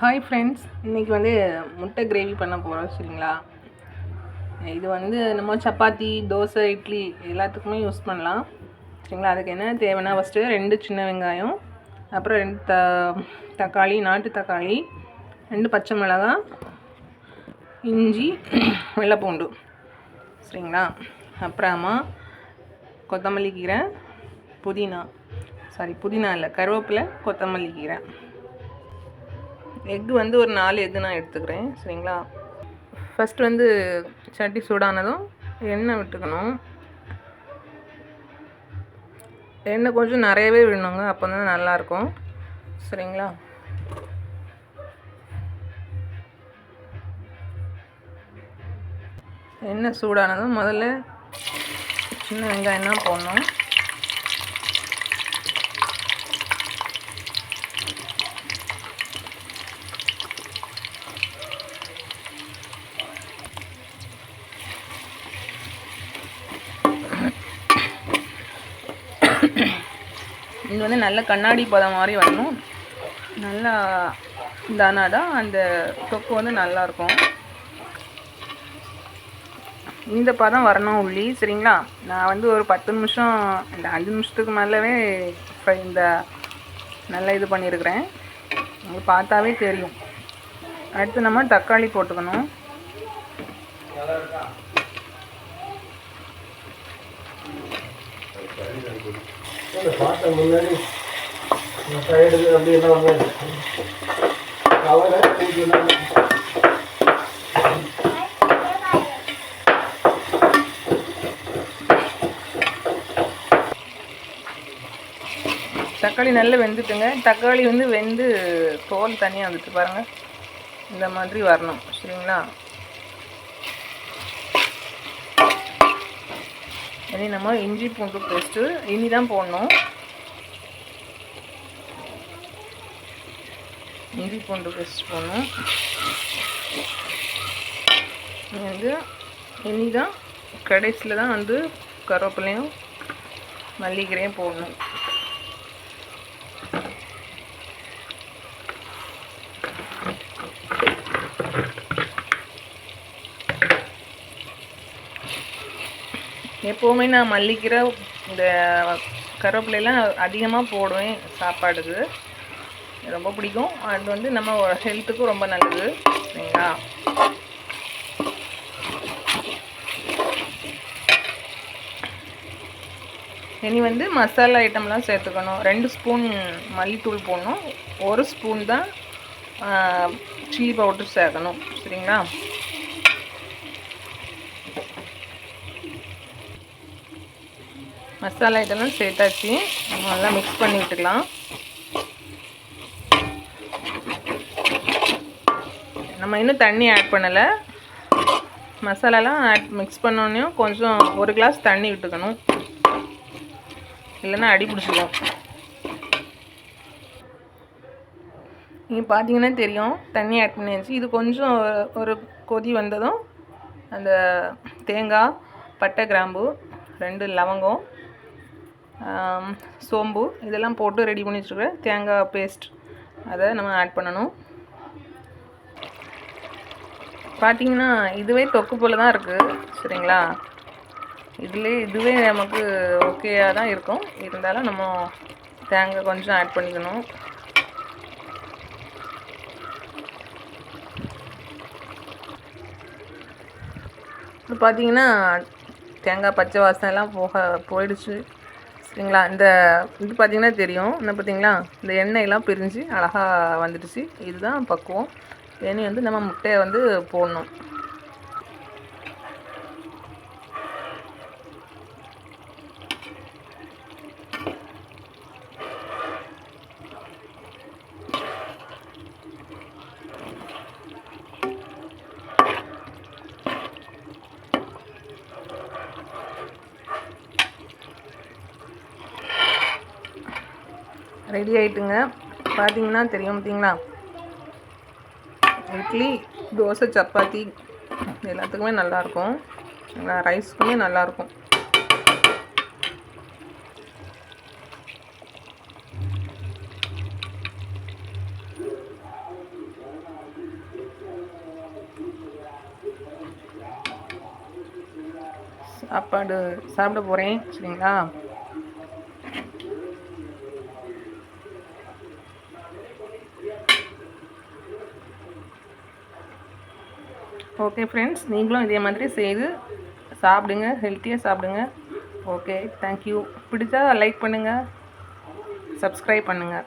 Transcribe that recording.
Hi friends இன்றைக்கி வந்து முட்டை கிரேவி பண்ண போகிறோம் சரிங்களா? இது வந்து நம்ம சப்பாத்தி தோசை இட்லி எல்லாத்துக்குமே யூஸ் பண்ணலாம். சரிங்களா? அதுக்கு என்ன தேவைன்னா ஃபஸ்ட்டு ரெண்டு சின்ன வெங்காயம் அப்புறம் ரெண்டு த தக்காளி நாட்டு தக்காளி ரெண்டு பச்சை மிளகாய் இஞ்சி வெள்ளைப்பூண்டு. சரிங்களா? அப்புறமா கொத்தமல்லி கீரை புதினா. சாரி புதினா இல்லை கருவேப்பிலை கொத்தமல்லி கீரை. எக் வந்து ஒரு நாலு எக்கு நான் எடுத்துக்கிறேன் சரிங்களா? ஃபஸ்ட் வந்து சட்டி சூடானதும் எண்ணெய் விட்டுக்கணும். எண்ணெய் கொஞ்சம் நிறையவே விடணுங்க அப்போ தான் நல்லாயிருக்கும் சரிங்களா? எண்ணெய் சூடானதும் முதல்ல சின்ன வெங்காயம் தான் போடணும். இது வந்து நல்ல கண்ணாடி பதம் மாதிரி வரணும். நல்லா இதானா தான் அந்த தொக்கு வந்து நல்லாயிருக்கும் இந்த பதம் வரணும் உள்ளி சரிங்களா? நான் வந்து ஒரு பத்து நிமிஷம் இந்த அஞ்சு நிமிஷத்துக்கு மேலவே இந்த நல்லா இது பண்ணியிருக்கிறேன் உங்களுக்கு பார்த்தாவே தெரியும். அடுத்து நம்ம தக்காளி போட்டுக்கணும். அந்த பாட்டை முன்னாடி சைடுக்கு அப்படி கவலை தூக்கினாங்க தக்காளி நல்லா வெந்துட்டுங்க. தக்காளி வந்து வெந்து தோல் தனியாக வந்துட்டு பாருங்கள் இந்த மாதிரி வரணும். சரிங்களா? அதே நம்ம இஞ்சி பூண்டு பேஸ்ட்டு இனி தான் போடணும். இஞ்சி பூண்டு பேஸ்ட் போடணும். வந்து இனி தான் கடைசியில் தான் வந்து கருவேப்பிலையும் மல்லிகீரையும் போடணும். எப்போவுமே நான் மல்லிக்கீரை இந்த கருவேப்பிலையெல்லாம் அதிகமாக போடுவேன் சாப்பாடுக்கு. எனக்கு ரொம்ப பிடிக்கும். அது வந்து நம்ம ஹெல்த்துக்கும் ரொம்ப நல்லது. சரிங்களா? இனி வந்து மசாலா ஐட்டம்லாம் சேர்த்துக்கணும். ரெண்டு ஸ்பூன் மல்லித்தூள் போடணும். ஒரு ஸ்பூன் தான் சில்லி பவுடர் சேர்க்கணும். சரிங்களா? மசாலா இதெல்லாம் சேர்த்தாச்சு. நம்ம நல்லா மிக்ஸ் பண்ணி விட்டுக்கலாம். நம்ம இன்னும் தண்ணி ஆட் பண்ணலை. மசாலாலாம் ஆட் மிக்ஸ் பண்ணோன்னையும் கொஞ்சம் ஒரு கிளாஸ் தண்ணி விட்டுக்கணும். இல்லைன்னா அடி பிடிச்சிக்கும் நீங்கள் பார்த்தீங்கன்னா தெரியும் தண்ணி ஆட் பண்ணியாச்சு. இது கொஞ்சம் ஒரு- ஒரு கொதி வந்ததும் அந்த தேங்காய் பட்டை கிராம்பு ரெண்டு லவங்கம் சோம்பு இதெல்லாம் போட்டு ரெடி பண்ணி வச்சுருக்கேன் தேங்காய் பேஸ்ட் அதை நம்ம ஆட் பண்ணணும். பார்த்தீங்கன்னா இதுவே தொக்கு போல் தான் இருக்குது சரிங்களா? இதுலேயே இதுவே நமக்கு ஓகேயாக தான் இருக்கும். இருந்தாலும் நம்ம தேங்காய் கொஞ்சம் ஆட் பண்ணிக்கணும். இப்போ பார்த்தீங்கன்னா தேங்காய் பச்சை வாசனை எல்லாம் போக போயிடுச்சு. சரிங்களா? இந்த இது பார்த்திங்கன்னா தெரியும். என்ன பார்த்தீங்களா இந்த எண்ணெயெல்லாம் பிரிஞ்சு அழகாக வந்துடுச்சு. இதுதான் பக்குவம். இனி வந்து நம்ம முட்டையை வந்து போடணும். ரெடி ஆகிட்டுங்க பார்த்தீங்கன்னா தெரியும் பார்த்தீங்களா இட்லி தோசை சப்பாத்தி எல்லாத்துக்குமே நல்லாயிருக்கும் ரைஸ்க்குமே நல்லாயிருக்கும் சாப்பாடு சாப்பிட போகிறேன் சரிங்களா? ஓகே ஃப்ரெண்ட்ஸ் நீங்களும் இதே மாதிரி செய்து சாப்பிடுங்க ஹெல்த்தியாக சாப்பிடுங்க. ஓகே தேங்க்யூ பிடிச்சா லைக் பண்ணுங்கள் சப்ஸ்கிரைப் பண்ணுங்கள்